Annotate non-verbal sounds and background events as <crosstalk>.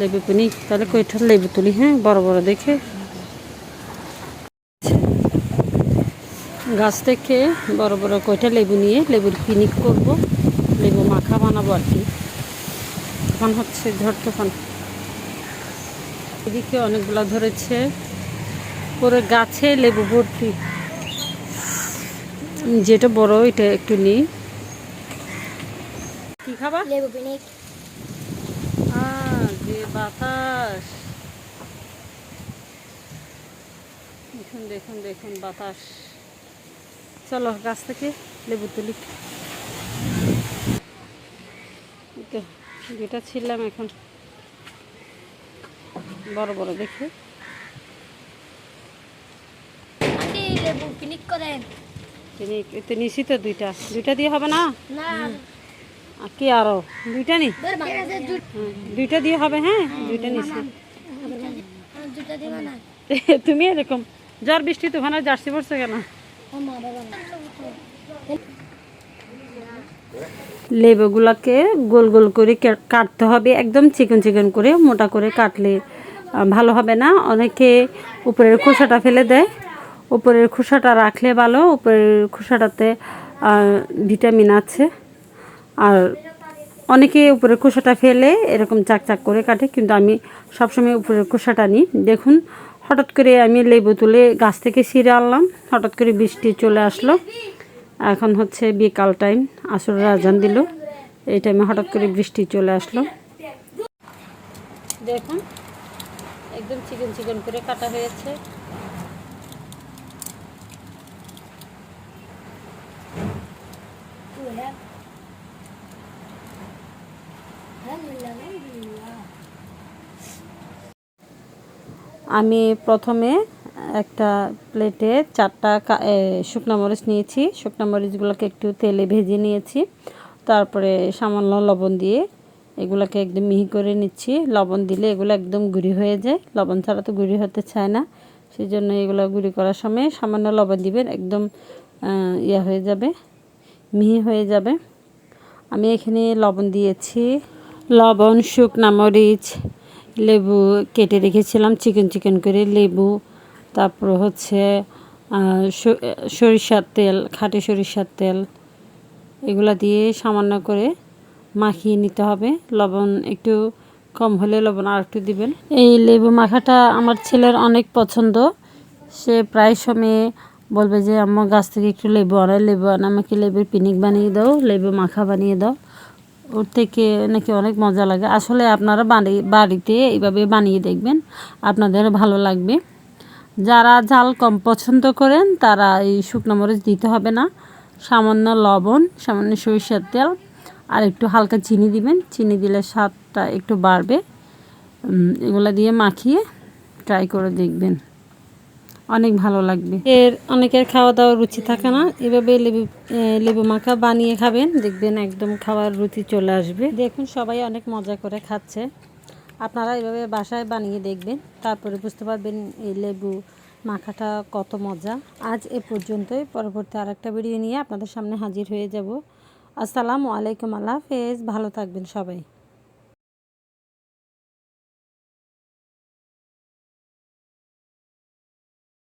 লেবু পিনি তাহলে কইটা লেবু তুলি হ্যাঁ? বড় বড় দেখে। গাছ থেকে বড় বড় কয়টা লেবু নিয়ে লেবুর পিনিক করব লেবু মাখা বানাবো আর কি। তখন হচ্ছে ঝড় তুফান এদিকে অনেকগুলো ধরেছে পুরো গাছে লেবু ভর্তি। যেটা বড় এটা একটু নিই। কি খাবা? লেবু আহ, যে বাতাস। দেখুন দেখুন দেখুন বাতাস। চলো গাছ থেকে লেবু তুলি। দুটা ছিললাম এখন। বড় বড় দেখে। লেবু পিনিক করেন। তিনি এতে তো দুইটা। দুইটা দিয়ে হবে না। কি আরও। দুইটা নি? দুইটা দিয়ে হবে হ্যাঁ? দুইটা নিছি। <laughs> তুমি এরকম জ্বর বৃষ্টি তুফানে জার্সি পড়ছে কেন? লেবুগুলোকে গোল গোল করে কাটতে হবে একদম চিকন চিকন করে মোটা করে কাটলে ভালো হবে না। অনেকে উপরের খোসাটা ফেলে দেয়। উপরের খোসাটা রাখলে ভালো উপরের খোসাটাতে ভিটামিন আছে। আর অনেকে উপরের খোসাটা ফেলে এরকম চাক চাক করে কাটে, কিন্তু আমি সবসময় উপরের খোসাটা নিই। দেখুন, হঠাৎ করে আমি লেবু তুলে গাছ থেকে ছিঁড়ে আনলাম, হঠাৎ করে বৃষ্টি চলে আসলো। এখন হচ্ছে বিকাল টাইম আসর রাজান দিল, এই টাইমে হঠাৎ করে বৃষ্টি চলে আসলো। দেখুন, একদম চিকন চিকন করে কাটা হয়েছে। আমি প্রথমে একটা প্লেটে চারটা শুকনো মরিচ নিয়েছি। শুকনো মরিচগুলোকে একটু তেলে ভেজে নিয়েছি। তারপরে সামান্য লবণ দিয়ে এগুলোকে একদম মিহি করে নিচ্ছি। লবণ দিলে এগুলো একদম গুঁড়ি হয়ে যায়। লবণ ছাড়া তো গুঁড়ি হতে চায় না। সেই জন্য এগুলো গুঁড়ি করার সময় সামান্য লবণ দিবেন, একদম ইয়া হয়ে যাবে, মিহি হয়ে যাবে। আমি এখানে লবণ দিয়েছি। লবণ, শুকনা মরিচ লেবু কেটে রেখেছিলাম, চিকেন চিকেন করে লেবু। তারপর হচ্ছে সরিষার তেল, খাঁটি সরিষার তেল, এগুলা দিয়ে সামান্য করে মাখিয়ে নিতে হবে। লবণ একটু কম হলে লবণ আর একটু দিবেন। এই লেবু মাখাটা আমার ছেলের অনেক পছন্দ। সে প্রায় সময় বলবে যে আমার গাছ থেকে একটু লেবু আনায় লেবু আনা, আমাকে লেবুর পিনিক বানিয়ে দাও, লেবু মাখা বানিয়ে দাও। ওর থেকে নাকি অনেক মজা লাগে। আসলে আপনারা বাড়ি, বাড়িতে এইভাবে বানিয়ে দেখবেন, আপনাদের ভালো লাগবে। যারা ঝাল কম পছন্দ করেন, তারা এই শুকনো মরিচ দিতে হবে না। সামান্য লবণ, সামান্য সরিষার তেল, আর একটু হালকা চিনি দিবেন। চিনি দিলে স্বাদটা একটু বাড়বে। এগুলা দিয়ে মাখিয়ে ট্রাই করে দেখবেন। অনেক ভালো লাগবে। এর অনেকের খাওয়া দাওয়ার রুচি থাকে না। এভাবে লেবু লেবু মাখা বানিয়ে খাবেন, দেখবেন একদম খাওয়ার রুচি চলে আসবে। দেখুন, সবাই অনেক মজা করে খাচ্ছে। আপনারা এভাবে বাসায় বানিয়ে দেখবেন, তারপরে বুঝতে পারবেন এই লেবু মাখাটা কত মজা। আজ এ পর্যন্তই, পরবর্তী আরেকটা ভিডিও নিয়ে আপনাদের সামনে হাজির হয়ে যাব। আসসালামু আলাইকুম, আল্লাহ হাফেজ। ভালো থাকবেন সবাই।